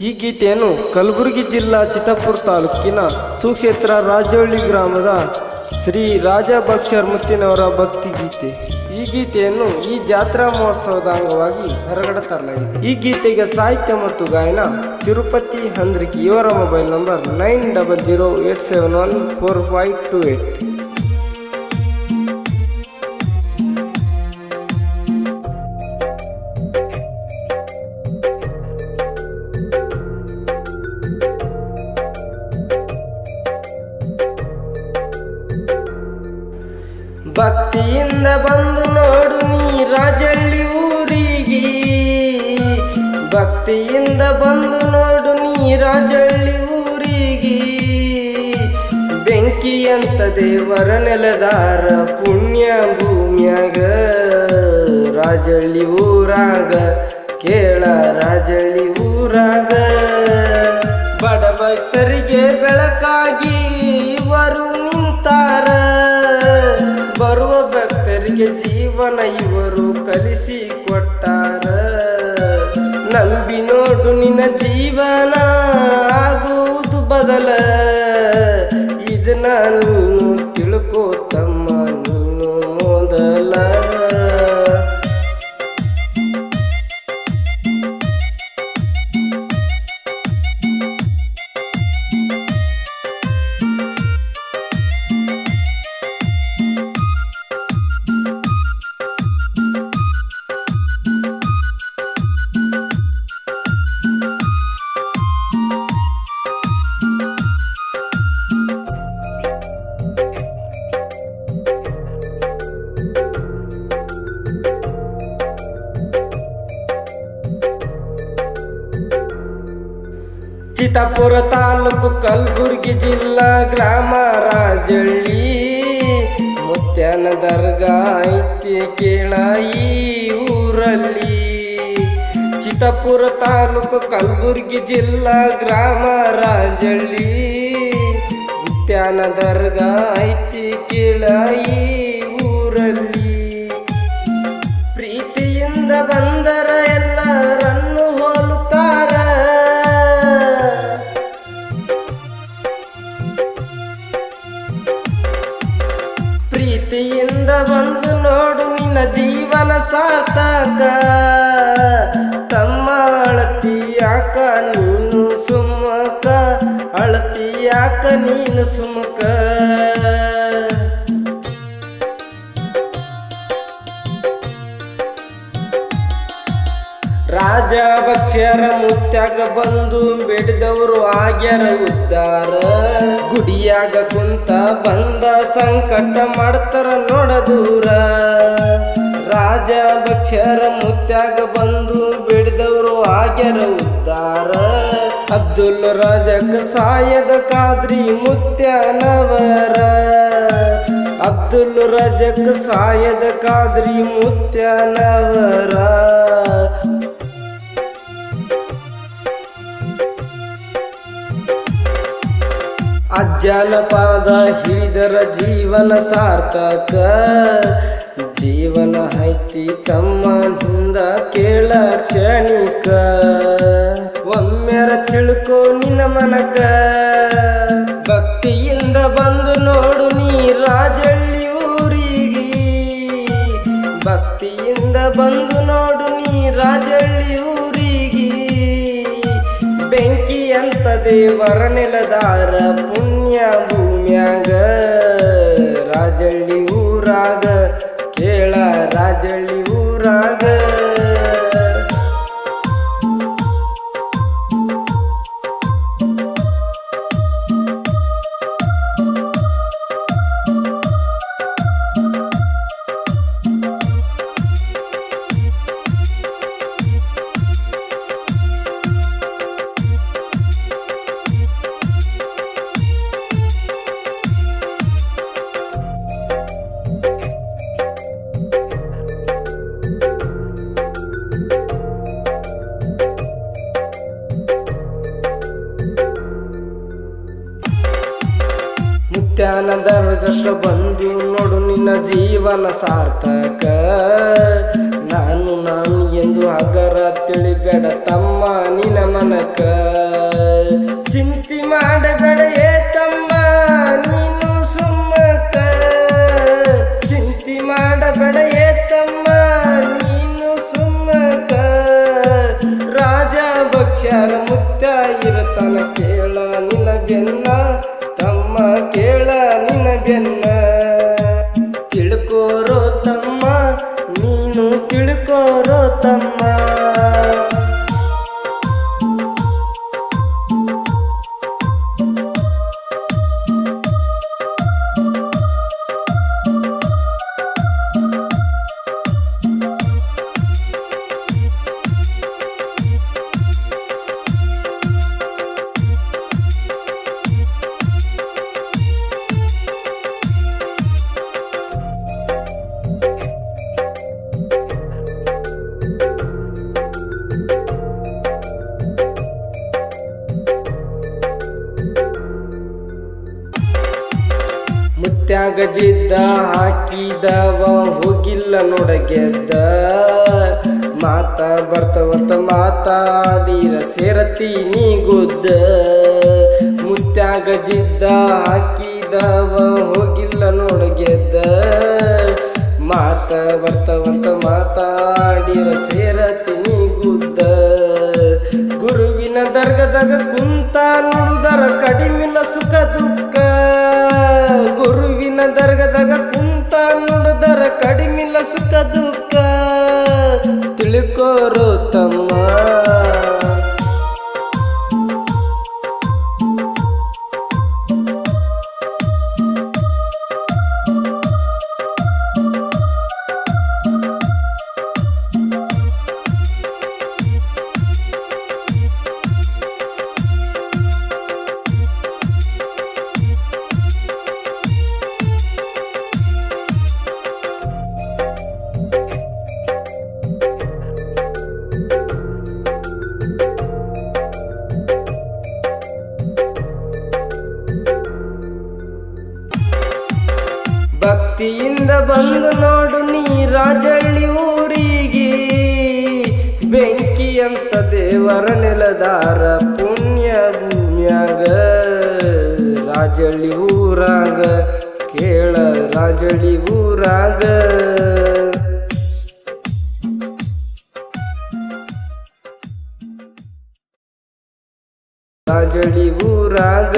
ಈ ಗೀತೆಯನ್ನು ಕಲಬುರಗಿ ಜಿಲ್ಲಾ ಚಿತ್ತಾಪುರ ತಾಲೂಕಿನ ಸುಕ್ಷೇತ್ರ ರಾಜೋಳ್ಳಿ ಗ್ರಾಮದ ಶ್ರೀ ರಾಜಭಕ್ಷರ್ ಮುತ್ತಿನವರ ಭಕ್ತಿ ಗೀತೆ. ಈ ಗೀತೆಯನ್ನು ಈ ಜಾತ್ರಾ ಮಹೋತ್ಸವದ ಅಂಗವಾಗಿ ಹೊರಗಡೆ ತರಲಾಗಿದೆ. ಈ ಗೀತೆಗೆ ಸಾಹಿತ್ಯ ಮತ್ತು ಗಾಯನ ತಿರುಪತಿ ಹಂದ್ರಿಕಿ. ಇವರ mobile number nine double zero eight seven one four five two eight. ಭಕ್ತಿಯಿಂದ ಬಂದು ನೋಡು ನೀ ರಾಜಳ್ಳಿ ಊರಿಗೆ. ಭಕ್ತಿಯಿಂದ ಬಂದು ನೋಡು ನೀ ರಾಜಳ್ಳಿ ಊರಿಗೆ. ಬೆಂಕಿ ಅಂತ ದೇವರ ನೆಲದಾರ ಪುಣ್ಯ ಭೂಮ್ಯಾಗ. ರಾಜಳ್ಳಿ ಊರಾಗ, ಕೇಳ ರಾಜಳ್ಳಿ ಊರಾಗ. ಬಡ ಭಕ್ತರಿಗೆ ಬೆಳಕಾಗಿ ಜೀವನ ಇವರು ಕಲಿಸಿ ಕೊಟ್ಟಾರ ನಂಬಿ ನೋಡು ನಿನ್ನ ಜೀವನ ಆಗುವುದು ಬದಲ. ಇದನ್ನ ನೀನು ತಿಳ್ಕೋ ಚಿತ್ತಾಪುರ ತಾಲೂಕು ಕಲಬುರ್ಗಿ ಜಿಲ್ಲಾ ಗ್ರಾಮ ರಾಜಳ್ಳಿ. ಮುತ್ಯನ ದರ್ಗಾ ಐತಿ ಕೇಳ ಊರಲ್ಲಿ. ಚಿತ್ತಾಪುರ ತಾಲೂಕು ಕಲಬುರ್ಗಿ ಜಿಲ್ಲಾ ಗ್ರಾಮ ರಾಜಳ್ಳಿ. ಮುತ್ಯನ ದರ್ಗಾ ಐತಿ ಕೇಳ ನೀನು ಸುಮಕ. ರಾಜ ಭಕ್ಷ್ಯರ ಮುತ್ಯಾಗ ಬಂದು ಬೆಳೆದವರು ಆಗ್ಯಾರ ಉದ್ದಾರ. ಗುಡಿಯಾಗ ಕುಂತ ಬಂದ ಸಂಕಟ ಮಾಡ್ತಾರ ನೋಡ ದೂರ. ರಾಜ ಭಕ್ಷ್ಯರ ಮುತ್ಯಾಗ ಬಂದು ಬೆಳೆದವರು ಆಗ್ಯಾರ ಉದ್ದಾರ. ಅಬ್ದುಲ್ ರಾಜಕ್ ಸಾಯದ ಕಾದ್ರಿ ಮುತ್ಯನವರ. ಅಬ್ದುಲ್ ರಜಕ್ ಸಾಯದ ಕಾದ್ರಿ ಮುತ್ಯನವರ. ಅಜ್ಜನ ಪಾದ ಹಿಡಿದರ ಜೀವನ ಸಾರ್ಥಕ. ಜೀವನ ಐತಿ ತಮ್ಮನಿಂದ ಕೇಳ ಕ್ಷಣಿಕ. ತಿಳ್ಕೋ ನಿನ್ನ ಮನಕ. ಭಕ್ತಿಯಿಂದ ಬಂದು ನೋಡು ನೀ ರಾಜಳ್ಳಿ ಊರಿಗೆ. ಭಕ್ತಿಯಿಂದ ಬಂದು ನೋಡು ನೀ ರಾಜಳ್ಳಿ ಊರಿಗೆ. ಬೆಂಕಿ ಅಂತ ದೇವರ ನೆಲದಾರ ಪುಣ್ಯ ಮುತ್ಯಾನ ದರ್ಗಕ್ಕೆ ಬಂದು ನೋಡು ನಿನ್ನ ಜೀವನ ಸಾರ್ಥಕ. ನಾನು ನಾನು ಎಂದು ಹಗರ ತಿಳಿಬೇಡ ತಮ್ಮ ನಿನ ಮನಕ. ಚಿಂತಿ ಮಾಡಬೇಡ ಏ ತಮ್ಮ, ನೀನು ಸುಮ್ಮಕ. ಚಿಂತಿ ಮಾಡಬೇಡ ಏ ತಮ್ಮ, ನೀನು ಸುಮ್ಮಕ. ರಾಜ ಭಕ್ಷ್ಯರ ತಮ್ಮ ಮುತ್ಯಾಗ ಜಿದ್ದ ಹಾಕಿದವ, ಹೋಗಿಲ್ಲ ನೋಡಗೆದ್ದ. ಮಾತ ಬರ್ತವಂತ ಮಾತಾಡಿರ ಸೇರತೀನಿ ಗುದ್ದ ಮುತ್ಯಾಗ ಹಾಕಿದವ, ಹೋಗಿಲ್ಲ ನೋಡಗೆದ್ದ. ಮಾತ ಬರ್ತವಂತ ಮಾತಾಡಿರ, ಸೇರತಿ ನೀ ಗುದ್ದ ಗುರುವಿನ ದರ್ಗದಾಗ ಕುಂತ ನೋಡುದರ ಕಡಿಮಿನ ಸುಖ ತಿಳ್ಕೋರೋ ತಮ್ಮ ಅಂತ ದೇವರ ನೆಲದಾರ ಪುಣ್ಯ ಭೂಮ್ಯಾಗ. ರಾಜಳಿ ಊರಾಗ ಕೇಳ ರಾಜಳಿ ಊರಾಗ. ರಾಜಳಿ ಊರಾಗ.